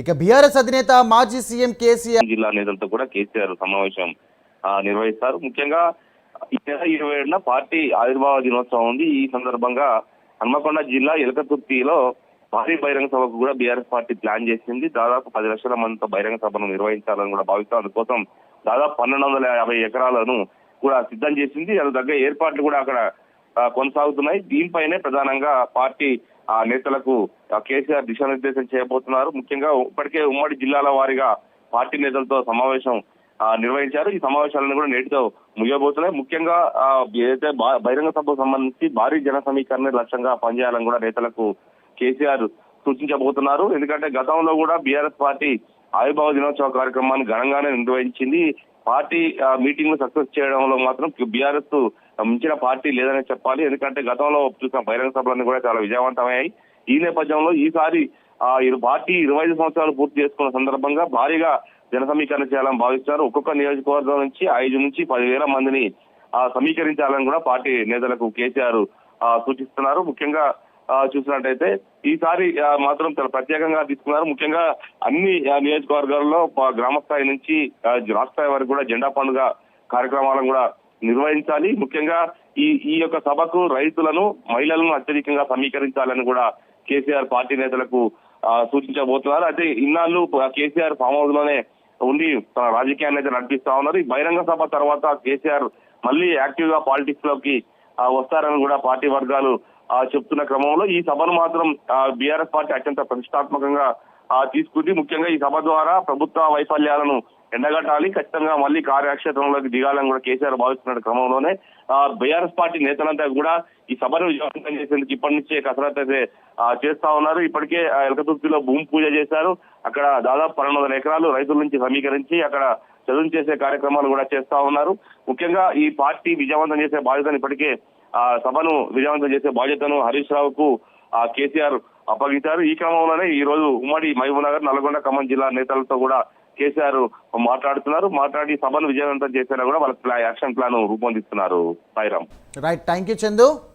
ఇక బీఆర్ఎస్ అధినేత మాజీ సీఎం కేసీఆర్ జిల్లా నేతలతో కూడా కేసీఆర్ సమావేశం నిర్వహిస్తారు. ముఖ్యంగా ఈ నెల ఇరవై ఏడున పార్టీ ఆవిర్భావ దినోత్సవం ఉంది. ఈ సందర్భంగా హన్మకొండ జిల్లా ఎలకతుర్తిలో భారీ బహిరంగ సభకు కూడా బీఆర్ఎస్ పార్టీ ప్లాన్ చేసింది. దాదాపు పది లక్షల మందితో బహిరంగ సభను నిర్వహించాలని కూడా భావిస్తారు అందుకోసం దాదాపు పన్నెండు వందల యాభై ఎకరాలను కూడా సిద్ధం చేసింది. అది తగ్గ ఏర్పాట్లు కూడా అక్కడ కొనసాగుతున్నాయి. దీనిపైనే ప్రధానంగా పార్టీ ఆ నేతలకు కేసీఆర్ దిశానిర్దేశం చేయబోతున్నారు. ముఖ్యంగా ఇప్పటికే ఉమ్మడి జిల్లాల వారీగా పార్టీ నేతలతో సమావేశం నిర్వహించారు. ఈ సమావేశాలను కూడా నేటితో ముగియబోతున్నాయి. ముఖ్యంగా ఏదైతే బా- బహిరంగ సభకు సంబంధించి భారీ జన సమీకరణ లక్ష్యంగా పనిచేయాలని కూడా నేతలకు కేసీఆర్ సూచించబోతున్నారు. ఎందుకంటే గతంలో కూడా బీఆర్ఎస్ పార్టీ ఆవిర్భావ దినోత్సవ కార్యక్రమాన్ని ఘనంగానే నిర్వహించింది. పార్టీ మీటింగ్ సక్సెస్ చేయడంలో మాత్రం బీఆర్ఎస్ మించిన పార్టీ లేదనే చెప్పాలి. ఎందుకంటే గతంలో చూసిన బహిరంగ సభలన్నీ కూడా చాలా విజయవంతమయ్యాయి. ఈ నేపథ్యంలో ఈసారి ఆ ఇరు పార్టీ ఇరవై ఐదు సంవత్సరాలు పూర్తి చేసుకున్న సందర్భంగా భారీగా జన సమీకరణ చేయాలని భావిస్తారు. ఒక్కొక్క నియోజకవర్గం నుంచి ఐదు నుంచి పదివేల మందిని ఆ సమీకరించాలని కూడా పార్టీ నేతలకు కేసీఆర్ ఆ, సూచిస్తున్నారు. ముఖ్యంగా చూసినట్టయితే ఈసారి మాత్రం చాలా ప్రత్యేకంగా తీసుకున్నారు. ముఖ్యంగా అన్ని నియోజకవర్గాల్లో గ్రామ స్థాయి నుంచి రాష్ట్రస్థాయి రాష్ట్ర స్థాయి వరకు కూడా జెండా పండుగ కార్యక్రమాలను కూడా నిర్వహించాలి. ముఖ్యంగా ఈ ఈ యొక్క సభకు రైతులను మహిళలను అత్యధికంగా సమీకరించాలని కూడా కేసీఆర్ పార్టీ నేతలకు సూచించబోతున్నారు. అయితే ఇన్నాళ్ళు కేసీఆర్ ఫామ్ హౌస్లోనే ఉండి తన రాజకీయాన్ని అయితే నడిపిస్తా ఉన్నారు. ఈ బహిరంగ సభ తర్వాత కేసీఆర్ మళ్ళీ యాక్టివ్గా పాలిటిక్స్లోకి వస్తారని కూడా పార్టీ వర్గాలు చెప్తున్న క్రమంలో ఈ సభను మాత్రం బీఆర్ఎస్ పార్టీ అత్యంత ప్రతిష్టాత్మకంగా తీసుకుంది. ముఖ్యంగా ఈ సభ ద్వారా ప్రభుత్వ వైఫల్యాలను ఎండగట్టాలి. ఖచ్చితంగా మళ్ళీ కార్యక్షేత్రంలోకి దిగాలని కూడా కేసీఆర్ భావిస్తున్న క్రమంలోనే బీఆర్ఎస్ పార్టీ నేతలంతా కూడా ఈ సభను విజయవంతం చేసేందుకు ఇప్పటి నుంచే కసరత్తు అయితే చేస్తా ఉన్నారు. ఇప్పటికే ఆ, ఎలకతుర్తిలో భూమి పూజ చేశారు. అక్కడ దాదాపు పన్నెండు వందల ఎకరాలు రైతుల నుంచి సమీకరించి అక్కడ చదువు చేసే కార్యక్రమాలు కూడా చేస్తా ఉన్నారు. ముఖ్యంగా ఈ పార్టీ విజయవంతం చేసే బాధ్యతను ఇప్పటికే ఆ సభను విజయవంతం చేసే బాధ్యతను హరీష్ రావుకు ఆ కేసీఆర్ అప్పగించారు. ఈ క్రమంలోనే ఈ రోజు ఉమ్మడి మహబూబ్ నగర్ నల్గొండ ఖమ్మం జిల్లా నేతలతో కూడా కేసీఆర్ మాట్లాడుతున్నారు. మాట్లాడి సభను విజయవంతం చేసేలా కూడా వాళ్ళ ప్లా- యాక్షన్ ప్లాన్ రూపొందిస్తున్నారు. Sairam. Right thank you Chandu.